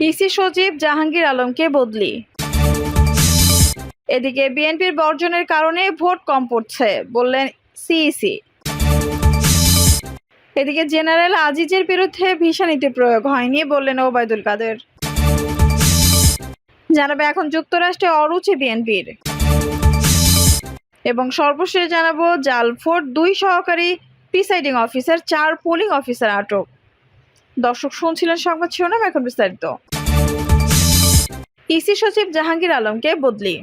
EC সচিব জাহাঙ্গীর আলমকে বদলি। এদিকে বিএনপির বর্জনের কারণে ভোট কম পড়ছে, বললেন সিইসি। এদিকে জেনারেল আজিজের বিরুদ্ধে ভিসা নীতি প্রয়োগ হয়নি বললেন ওবায়দুল কাদের। জানাবে এখন যুক্তরাষ্ট্রে অরুচি বিএনপির। এবং সর্বশেষ জানাব, জাল জালফোর্ট দুই সহকারী প্রিসাইডিং অফিসার, চার পোলিং অফিসার আটক। দর্শক শুনছিলেন সংবাদ শিরোনাম, এখন বিস্তারিত। ইসি সচিব জাহাঙ্গীর আলমকে বদলি।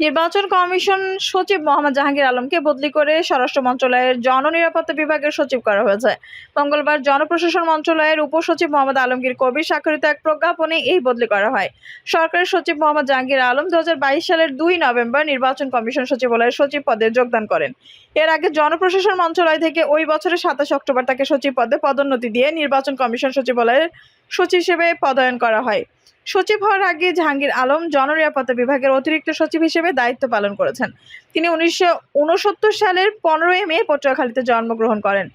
নির্বাচন কমিশন সচিব মোহাম্মদ জাহাঙ্গীর আলমকে বদলি করে স্বরাষ্ট্র মন্ত্রণালয়ের জননিরাপত্তা বিভাগের সচিব করা হয়েছে। মঙ্গলবার জনপ্রশাসন মন্ত্রণালয়ের উপসচিব মোহাম্মদ আলমগীর কবির স্বাক্ষরিত এক প্রজ্ঞাপনে এই বদলি করা হয়। সরকারের সচিব মোহাম্মদ জাহাঙ্গীর আলম দুই হাজার বাইশ সালের দুই নভেম্বর নির্বাচন কমিশন সচিবালয়ের সচিব পদে যোগদান করেন। এর আগে জনপ্রশাসন মন্ত্রণালয় থেকে ওই বছরের সাতাশ অক্টোবর তাকে সচিব পদে পদোন্নতি দিয়ে নির্বাচন কমিশন সচিবালয়ের সচিব হিসেবে পদায়ন করা হয়। সচিব হওয়ার আগে জাহাঙ্গীর আলম জননিরাপত্তা বিভাগের অতিরিক্ত সচিব হিসেবে দায়িত্ব পালন করেছেন। তিনি উনিশশো উনসত্তর সালের পনেরোই মে পটুয়াখালীতে জন্মগ্রহণ করেন।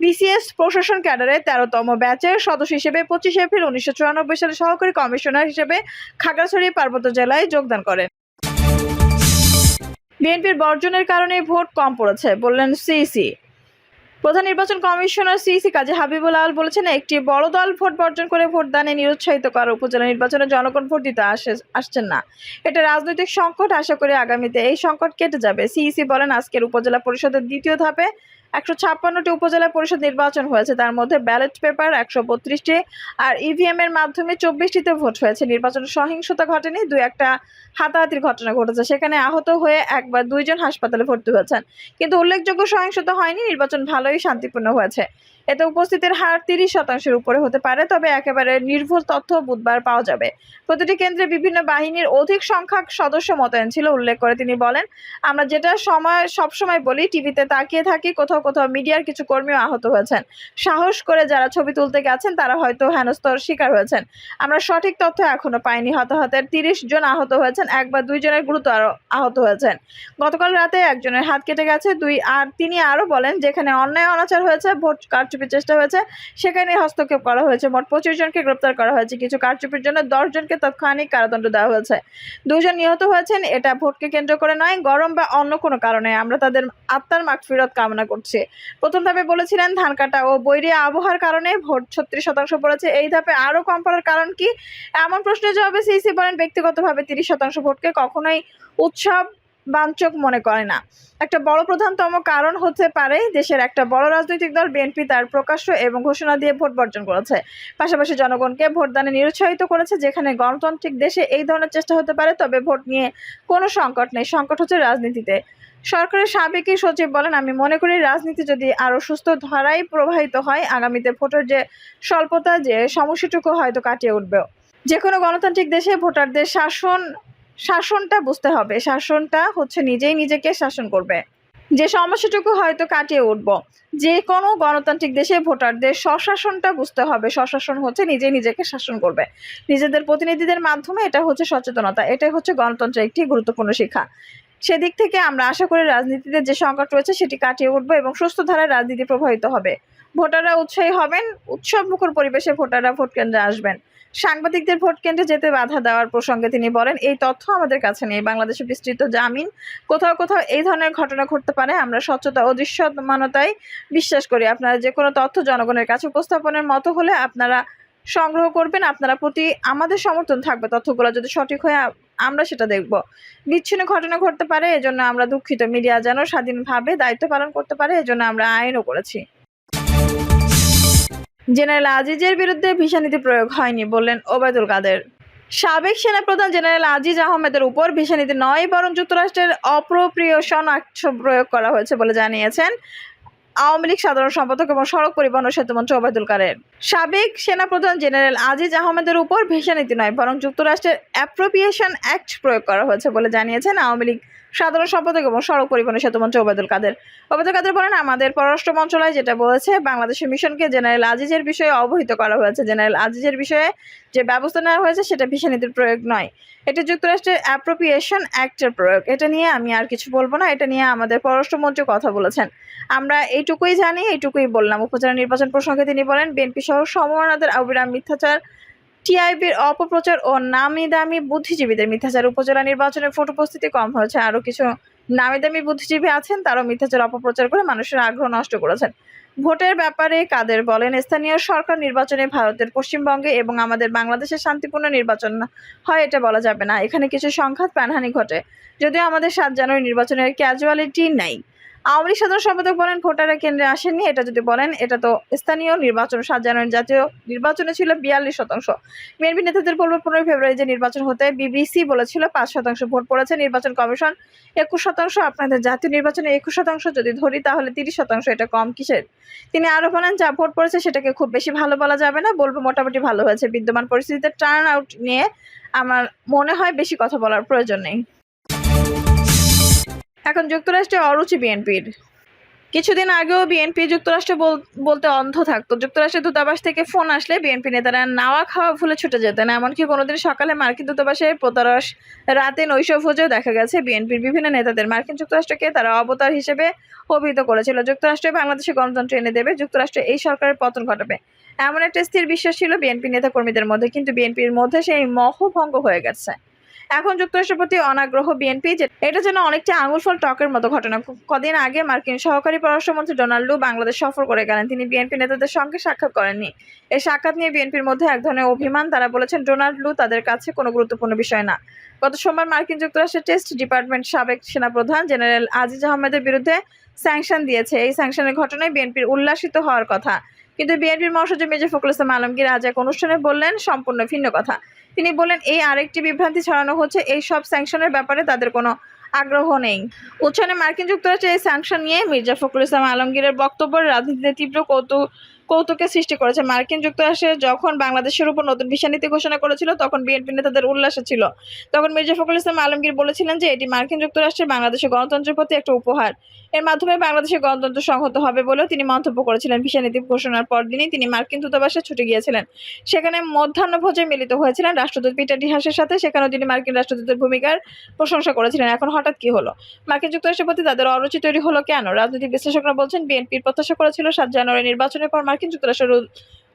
বিসিএস প্রশাসন ক্যাডারে তেরোতম ব্যাচের সদস্য হিসেবে পঁচিশ এপ্রিল উনিশশো চুরানব্বই সালে সহকারী কমিশনার হিসেবে খাগড়াছড়ি পার্বত্য জেলায় যোগদান করেন। বিএনপির বর্জনের কারণে ভোট কম পড়েছে, বললেন সিইসি। প্রধান নির্বাচন কমিশনার সিসি কাজী হাবিবুল আল বলেছেন, একটি বড় দল ভোট বর্জন করে ভোট দানে নিরুৎসাহিত করা উপজেলা নির্বাচনে জনগণ ভোট দিতে আসে, আসছেন না। এটা রাজনৈতিক সংকট, আশা করি আগামীতে এই সংকট কেটে যাবে। সিইসি বলেন, আজকের উপজেলা পরিষদের দ্বিতীয় ধাপে একশো ছাপ্পান্নটি উপজেলা পরিষদ নির্বাচন হয়েছে। তার মধ্যে ব্যালট পেপার একশো বত্রিশটি আর ইভিএম এর মাধ্যমে চব্বিশটিতে ভোট হয়েছে। নির্বাচনে সহিংসতা ঘটেনি, দুই একটা হাতাহাতির ঘটনা ঘটেছে। সেখানে আহত হয়ে একবার দুইজন হাসপাতালে ভর্তি হয়েছেন। কিন্তু উল্লেখযোগ্য সহিংসতা হয়নি, নির্বাচন ভালোই শান্তিপূর্ণ হয়েছে। এতে উপস্থিতির হার তিরিশ শতাংশের উপরে হতে পারে, তবে একেবারে নির্ভুল তথ্য বুধবার পাওয়া যাবে। প্রতিটি কেন্দ্রে বিভিন্ন বাহিনীর অধিক সংখ্যক সদস্য মোতায়েন ছিল, উল্লেখ করে তিনি বলেন, আমরা যেটা সময়, সবসময় বলি, টিভিতে তাকিয়ে থাকি, কোথাও কোথাও মিডিয়ার কিছু কর্মীও আহত হয়েছেন। সাহস করে যারা ছবি তুলতে গেছেন, তারা হয়তো হেনস্তর শিকার হয়েছেন। আমরা সঠিক তথ্য এখনও পাইনি, হতাহতের তিরিশ জন আহত হয়েছেন, এক বা দুইজনের গুরুতর আহত হয়েছেন। গতকাল রাতে একজনের হাত কেটে গেছে, দুই আর তিনি আরও বলেন, যেখানে অন্যায়, অনাচার হয়েছে, ভোট কারচুপির চেষ্টা হয়েছে। সেখানে হস্তক্ষেপ করা হয়েছে। মোট পঁচিশ জনকে গ্রেপ্তার করা হয়েছে। কিছু কারচুপির জন্য দশ জনকে তৎক্ষণিক কারাদণ্ড দেওয়া হয়েছে। দুজন নিহত হয়েছেন। এটা ভোটকে কেন্দ্র করে নয়, গরম বা অন্য কোনো কারণে। আমরা তাদের আত্মার মাগফিরত কামনা করছি। প্রথম ধাপে বলেছিলেন, ধান কাটা ও বৈরী আবহাওয়ার কারণে ভোট ছত্রিশ শতাংশ পড়েছে। এই ধাপে আরও কম পড়ার কারণ কি? এমন প্রশ্নের জবাবে সিসি বলেন, ব্যক্তিগতভাবে তিরিশ শতাংশ ভোটকে কখনোই উৎসব বাঞ্চক মনে করে না। একটা বড় প্রধানতম কারণ হতে পারে দেশের একটা বড় রাজনৈতিক দল বিএনপি তার প্রকাশ্য এবং ঘোষণা দিয়ে ভোট বর্জন করেছে। পাশাপাশি জনগণকে ভোটদানে নিরুৎসাহিত করেছে, যেখানে গণতান্ত্রিক দেশে এই ধরনের চেষ্টা হতে পারে, তবে ভোট নিয়ে কোনো সংকট নেই। সংকট হচ্ছে রাজনীতিতে। সরকারের সাবেক এই সচিব বলেন, আমি মনে করি রাজনীতি যদি আরও সুস্থ ধারায় প্রবাহিত হয়, আগামীতে ভোটের যে স্বল্পতা, যে সমস্যাটুকু হয়তো কাটিয়ে উঠবে যে কোনো গণতান্ত্রিক দেশে ভোটারদের শাসন শাসনটা বুঝতে হবে। শাসনটা হচ্ছে নিজেই নিজেকে শাসন করবে। যে সমস্যাটুকু হয়তো কাটিয়ে উঠব। যে কোনো গণতান্ত্রিক দেশে ভোটারদের স্বশাসনটা বুঝতে হবে। স্বশাসন হচ্ছে নিজেই নিজেকে শাসন করবে। নিজেদের প্রতিনিধিদের মাধ্যমে এটা হচ্ছে সচেতনতা। এটাই হচ্ছে গণতন্ত্রের একটি গুরুত্বপূর্ণ শিক্ষা সেদিক থেকে আমরা আশা করি রাজনীতিতে যে সংকট রয়েছে সেটি কাটিয়ে উঠবো এবং সুস্থ ধারায় রাজনীতি প্রভাবিত হবে। ভোটাররা উৎসাহী হবেন, উৎসবমুখর পরিবেশে ভোটাররা ভোট কেন্দ্রে আসবেন। সাংবাদিকদের ভোট কেন্দ্রে যেতে বাধা দেওয়ার প্রসঙ্গে তিনি বলেন, এই তথ্য আমাদের কাছে নেই। বাংলাদেশে বিস্তৃত জামিন, কোথাও কোথাও এই ধরনের ঘটনা ঘটতে পারে। আমরা স্বচ্ছতা ও দৃশ্যমানতায় বিশ্বাস করি। আপনারা যে কোনো তথ্য জনগণের কাছে উপস্থাপনের মতো হলে আপনারা সংগ্রহ করবেন। আপনারা প্রতি আমাদের সমর্থন থাকবে। তথ্যগুলো যদি সঠিক হয়, আমরা সেটা দেখব। বিচ্ছিন্ন ঘটনা ঘটতে পারে, এজন্য আমরা দুঃখিত। মিডিয়া যেন স্বাধীনভাবে দায়িত্ব পালন করতে পারে, এজন্য আমরা আইনও করেছি। জেনারেল আজিজের বিরুদ্ধে ভিসা নীতি প্রয়োগ হয়নি বললেন ওবায়দুল কাদের। সাবেক সেনাপ্রধান জেনারেল আজিজ আহমেদের উপর ভিসা নীতি নয়, বরং যুক্তরাষ্ট্রের অপ্রোপ্রিয়েশন আক্ট প্রয়োগ করা হয়েছে বলে জানিয়েছেন আওয়ামী লীগ সাধারণ সম্পাদক এবং সড়ক পরিবহন ও সেতুমন্ত্রী ওবায়দুল কাদের। সাবেক সেনাপ্রধান জেনারেল আজিজ আহমেদের উপর ভিসা নীতি নয়, বরং যুক্তরাষ্ট্রের অ্যাপ্রোপ্রিয়েশন অ্যাক্ট প্রয়োগ করা হয়েছে বলে জানিয়েছেন আওয়ামী লীগ সাধারণ সম্পাদক এবং সড়ক পরিবহন সেতুমন্ত্রী ওবায়দুল কাদের। ওবায়দুল কাদের বলেন, আমাদের পররাষ্ট্র মন্ত্রণালয় যেটা বলেছে, বাংলাদেশের মিশনকে জেনারেল আজিজের বিষয়ে অবহিত করা হয়েছে। জেনারেল আজিজের বিষয়ে যে ব্যবস্থা নেওয়া হয়েছে, সেটা ভিসা নীতির প্রয়োগ নয়। এটি যুক্তরাষ্ট্রের অ্যাপ্রোপ্রিয়েশন অ্যাক্টের প্রয়োগ। এটা নিয়ে আমি আর কিছু বলব না। এটা নিয়ে আমাদের পররাষ্ট্রমন্ত্রী কথা বলেছেন। আমরা এইটুকুই জানি, এইটুকুই বললাম। উপজেলা নির্বাচন প্রসঙ্গে তিনি বলেন বিএনপি সহ সমমনাদের অবিরাম মিথ্যাচার টিআইবির অপপ্রচার ও নামি দামি বুদ্ধিজীবীদের মিথ্যাচার। উপজেলা নির্বাচনে ভোট উপস্থিতি কম হয়েছে। আরও কিছু নামি দামি বুদ্ধিজীবী আছেন, তারাও মিথ্যাচার, অপপ্রচার করে মানুষের আগ্রহ নষ্ট করেছেন। ভোটের ব্যাপারে কাদের বলেন, স্থানীয় সরকার নির্বাচনে ভারতের পশ্চিমবঙ্গে এবং আমাদের বাংলাদেশের শান্তিপূর্ণ নির্বাচন হয়, এটা বলা যাবে না। এখানে কিছু সংঘাত প্রাণহানি ঘটে। যদিও আমাদের সাত জানুয়ারি নির্বাচনের ক্যাজুয়ালিটি নাই। আওয়ামী লীগ সাধারণ সম্পাদক বলেন, ভোটাররা কেন্দ্রে আসেননি, এটা যদি বলেন, এটা তো স্থানীয় নির্বাচন সাত জাতীয় নির্বাচনে ছিল বিয়াল্লিশ শতাংশ। বিএনপি নেতাদের বলব পনেরোই ফেব্রুয়ারি যে নির্বাচন হতে বিবিসি বলেছিল, পাঁচ শতাংশ ভোট পড়েছে। নির্বাচন কমিশন একুশ শতাংশ, আপনাদের জাতীয় নির্বাচনে একুশ শতাংশ, যদি ধরি তাহলে তিরিশ শতাংশ, এটা কম কিসের? তিনি আরও বলেন, যা ভোট পড়েছে সেটাকে খুব বেশি ভালো বলা যাবে না, বলব মোটামুটি ভালো হয়েছে। বিদ্যমান পরিস্থিতিতে টার্ন আউট নিয়ে আমার মনে হয় বেশি কথা বলার প্রয়োজন নেই। এখন যুক্তরাষ্ট্রে অরুচি বিএনপির। কিছুদিন আগেও বিএনপি যুক্তরাষ্ট্র বল- বলতে অন্ধ থাকতো। যুক্তরাষ্ট্রের দূতাবাস থেকে ফোন আসলে বিএনপি নেতারা নাওয়া খাওয়া ভুলে ছুটে যেতেন। এমনকি কোনোদিন সকালে মার্কিন দূতাবাসের প্রতারস রাতে নৈশভোজেও দেখা গেছে বিএনপির বিভিন্ন নেতাদের। মার্কিন যুক্তরাষ্ট্রকে তারা অবতার হিসেবে অভিহিত করেছিল। যুক্তরাষ্ট্রে বাংলাদেশে গণতন্ত্র এনে দেবে, যুক্তরাষ্ট্রে এই সরকারের পতন ঘটাবে। এমন একটা স্থির বিশ্বাস ছিল বিএনপি নেতা কর্মীদের মধ্যে, কিন্তু বিএনপির মধ্যে সেই মহভঙ্গ হয়ে গেছে। এখন যুক্তরাষ্ট্রের প্রতি অনাগ্রহ বিএনপি এটা যেন অনেকটা আঙুলফল টকের মতো ঘটনা। কদিন আগে মার্কিন সহকারী পররাষ্ট্রমন্ত্রী ডোনাল্ড বাংলাদেশ সফর করে গেলেন। তিনি বিএনপি নেতাদের সঙ্গে সাক্ষাৎ করেননি। এই সাক্ষাৎ নিয়ে বিএনপির মধ্যে এক ধরনের অভিমান। তারা বলেছেন, ডোনাল্ড তাদের কাছে কোনো গুরুত্বপূর্ণ বিষয় না। গত সোমবার মার্কিন যুক্তরাষ্ট্রের টেস্ট ডিপার্টমেন্ট সাবেক সেনাপ্রধান জেনারেল আজিজ আহমেদের বিরুদ্ধে স্যাংশন দিয়েছে। এই স্যাংশনের ঘটনায় বিএনপির উল্লাসিত হওয়ার কথা। কিন্তু বিএনপির মহাসচিব মির্জা ফখরুল ইসলাম আলমগীর আজ এক অনুষ্ঠানে বললেন, সম্পূর্ণ ভিন্ন কথা। তিনি বলেন, এই আরেকটি বিভ্রান্তি ছড়ানো হচ্ছে। এই সব স্যাংশনের ব্যাপারে তাদের কোনো আগ্রহ নেই। উচ্ছনে মার্কিন যুক্তরাষ্ট্রের এই স্যাংশন নিয়ে মির্জা ফখরুল ইসলাম আলমগীরের বক্তব্যের রাজনীতিতে তীব্র কৌতুক কৌতুকের সৃষ্টি করেছে। মার্কিন যুক্তরাষ্ট্রে যখন বাংলাদেশের উপর নতুন ভিসা নীতি ঘোষণা করেছিল, তখন বিএনপি নেতাদের উল্লাসে ছিল। তখন মির্জা ফখরুল ইসলাম আলমগীর বলেছিলেন যে, এটি মার্কিন যুক্তরাষ্ট্রের বাংলাদেশের গণতন্ত্রের প্রতি একটা উপহার। এর মাধ্যমে বাংলাদেশের গণতন্ত্র সংহত হবে বলেও তিনি মন্তব্য করেছিলেন। ভিসা নীতি ঘোষণার পরদিনই তিনি মার্কিন দূতাবাসে ছুটে গিয়েছিলেন। সেখানে মধ্যাহ্নভোজে মিলিত হয়েছিলেন রাষ্ট্রদূত পিটার ডিহাসের সাথে। সেখানেও তিনি মার্কিন রাষ্ট্রদূতের ভূমিকার প্রশংসা করেছিলেন। এখন হঠাৎ কি হলো? মার্কিন যুক্তরাষ্ট্রের প্রতি তাদের অরুচি তৈরি হলো কেন? রাজনৈতিক বিশ্লেষকরা বলছেন, বিএনপির প্রত্যাশা করেছিল সাত জানুয়ারি নির্বাচনের পর মার্কিন যুক্তরাষ্ট্র রু-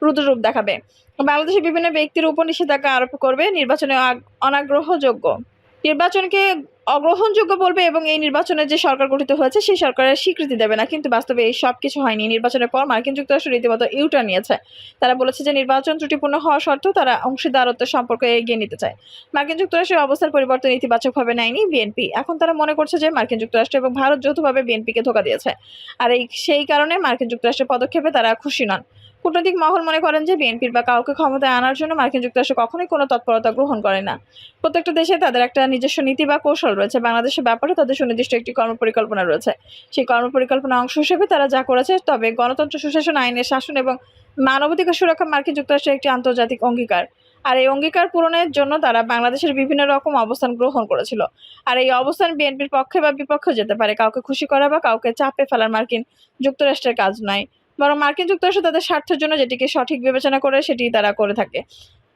রুদ্ররূপ দেখাবে। বাংলাদেশের বিভিন্ন ব্যক্তির উপর নিষেধাজ্ঞা আরোপ করবে নির্বাচনে অনাগ্রহযোগ্য। নির্বাচনকে অগ্রহণযোগ্য বলবে এবং এই নির্বাচনে যে সরকার গঠিত হয়েছে, সেই সরকারের স্বীকৃতি দেবে না। কিন্তু বাস্তবে এই সব কিছু হয়নি। নির্বাচনের পর মার্কিন যুক্তরাষ্ট্র রীতিমতো ইউটার্ন নিয়েছে। তারা বলেছে যে, নির্বাচন ত্রুটিপূর্ণ হওয়া সত্ত্বেও তারা অংশীদারত্বের সম্পর্ক এগিয়ে নিতে চায়। মার্কিন যুক্তরাষ্ট্রের অবস্থার পরিবর্তন ইতিবাচকভাবে নেয়নি বিএনপি এখন তারা মনে করছে যে, মার্কিন যুক্তরাষ্ট্র এবং ভারত যৌথভাবে বিএনপিকে ধোকা দিয়েছে। আর এই, সেই কারণে মার্কিন যুক্তরাষ্ট্রের পদক্ষেপে তারা খুশি নন। কূটনৈতিক মহল মনে করেন যে বিএনপির বা কাউকে ক্ষমতায় আনার জন্য মার্কিন যুক্তরাষ্ট্র কখনোই কোনো তৎপরতা গ্রহণ করে না। প্রত্যেকটা দেশে তাদের একটা নিজস্ব নীতি বা কৌশল রয়েছে। বাংলাদেশের ব্যাপারে তাদের সুনির্দিষ্ট একটি কর্মপরিকল্পনা রয়েছে। সেই কর্মপরিকল্পনার অংশ হিসেবে তারা যা করেছে, তবে গণতন্ত্র, সুশাসন, আইনের শাসন এবং মানবাধিকার সুরক্ষা মার্কিন যুক্তরাষ্ট্রের একটি আন্তর্জাতিক অঙ্গীকার। আর এই অঙ্গীকার পূরণের জন্য তারা বাংলাদেশের বিভিন্ন রকম অবস্থান গ্রহণ করেছিল। আর এই অবস্থান বিএনপির পক্ষে বা বিপক্ষে যেতে পারে, কাউকে খুশি করা বা কাউকে চাপে ফেলার মার্কিন যুক্তরাষ্ট্রের কাজ নয়। বরং মার্কিন যুক্তরাষ্ট্র তাদের স্বার্থের জন্য যেটিকে সঠিক বিবেচনা করে সেটি তারা করে থাকে।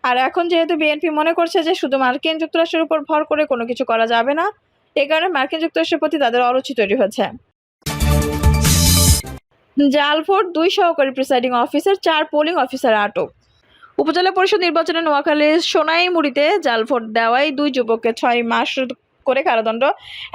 আর এখন যেহেতু বিএনপি মনে করছে যে শুধু মার্কিন যুক্তরাষ্ট্রের উপর ভর করে কোনো কিছু করা যাবে না এই কারণে মার্কিন যুক্তরাষ্ট্রের প্রতি তাদের অরুচি তৈরি হয়েছে। জালফোর্ট দুই সহকারী প্রিসাইডিং অফিসার, চার পোলিং অফিসার, আটক। উপজেলা পরিষদ নির্বাচনে নোয়াখালীর সোনাইমুড়িতে জালভোট দেওয়ায় দুই যুবককে ছয় মাস করে কারাদণ্ড।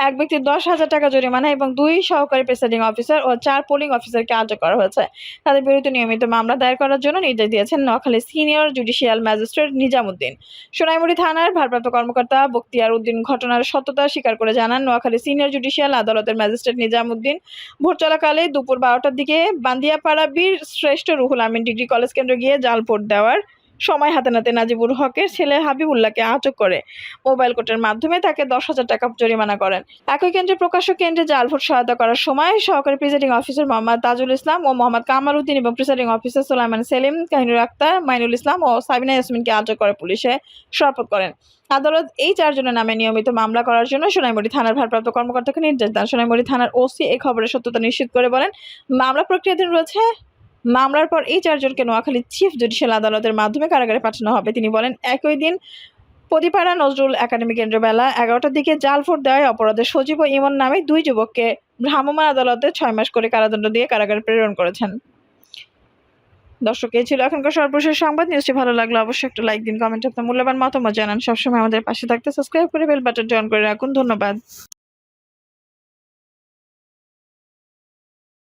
এক ব্যক্তি দশ হাজার টাকা জরিমানা এবং দুই সহকারী প্রেসাইডিং অফিসার ও চার পোলিং অফিসারকে আটক করা হয়েছে। তাদের বিরুদ্ধে নিয়মিত মামলা দায়ের করার জন্য নির্দেশ দিয়েছেন Noakhali senior judicial magistrate Nizamuddin. Sonaimuri থানার ভারপ্রাপ্ত কর্মকর্তা বক্তিয়ার উদ্দিন ঘটনার সত্যতা স্বীকার করে জানান, নোয়াখালী সিনিয়র জুডিশিয়াল আদালতের ম্যাজিস্ট্রেট নিজামুদ্দিন ভোট চলাকালে দুপুর বারোটার দিকে বান্দিয়াপাড়া বীর শ্রেষ্ঠ রুহুল আমিন ডিগ্রি কলেজ কেন্দ্র গিয়ে জাল ভোট দেওয়ার সময় হাতে নাতে নাজিবুর হকের ছেলে হাবিবুল্লাহকে আটক করে। মোবাইল কোর্টের মাধ্যমে তাকে দশ হাজার টাকা জরিমানা করেন। একই কেন্দ্রে প্রকাশক কেন্দ্রে জাল ভোট সহায়তা করার সময় সহকারী প্রিসাইডিং অফিসার মোহাম্মদ তাজুল ইসলাম ও মোহাম্মদ কামাল উদ্দিন এবং প্রিসাইডিং অফিসার সোলাইমান সেলিম, কাহিনুর আক্তার মাইনুল ইসলাম ও সাবিনা ইয়াসমিনকে আটক করে পুলিশে শপথ করেন। আদালত এই চারজনের নামে নিয়মিত মামলা করার জন্য সোনাইমুড়ি থানার ভারপ্রাপ্ত কর্মকর্তাকে নির্দেশ দেন। সোনাইমুড়ি থানার ওসি এই খবরের সত্যতা নিশ্চিত করে বলেন, মামলা প্রক্রিয়াধীন রয়েছে মামলার পর এই চারজনকে নোয়াখালী চিফ জুডিশিয়াল আদালতের মাধ্যমে কারাগারে পাঠানো হবে। তিনি বলেন, একই দিন প্রতিপাড়া নজরুল একাডেমি কেন্দ্র বেলা এগারোটার দিকে জাল ভোট দেওয়ায় অপরাধে সজীব ও ইমন নামে দুই যুবককে ভ্রাম্যমাণ আদালতে ছয় মাস করে কারাদণ্ড দিয়ে কারাগারে প্রেরণ করেছেন। দর্শক, এই ছিল এখনকার সর্বশেষ সংবাদ। নিউজটি ভালো লাগল অবশ্যই একটা লাইক দিন, কমেন্ট আপনার মূল্যবান মতামত জানান। সবসময় আমাদের পাশে থাকতে সাবস্ক্রাইব করে বেল বাটনটি অন করে রাখুন। ধন্যবাদ।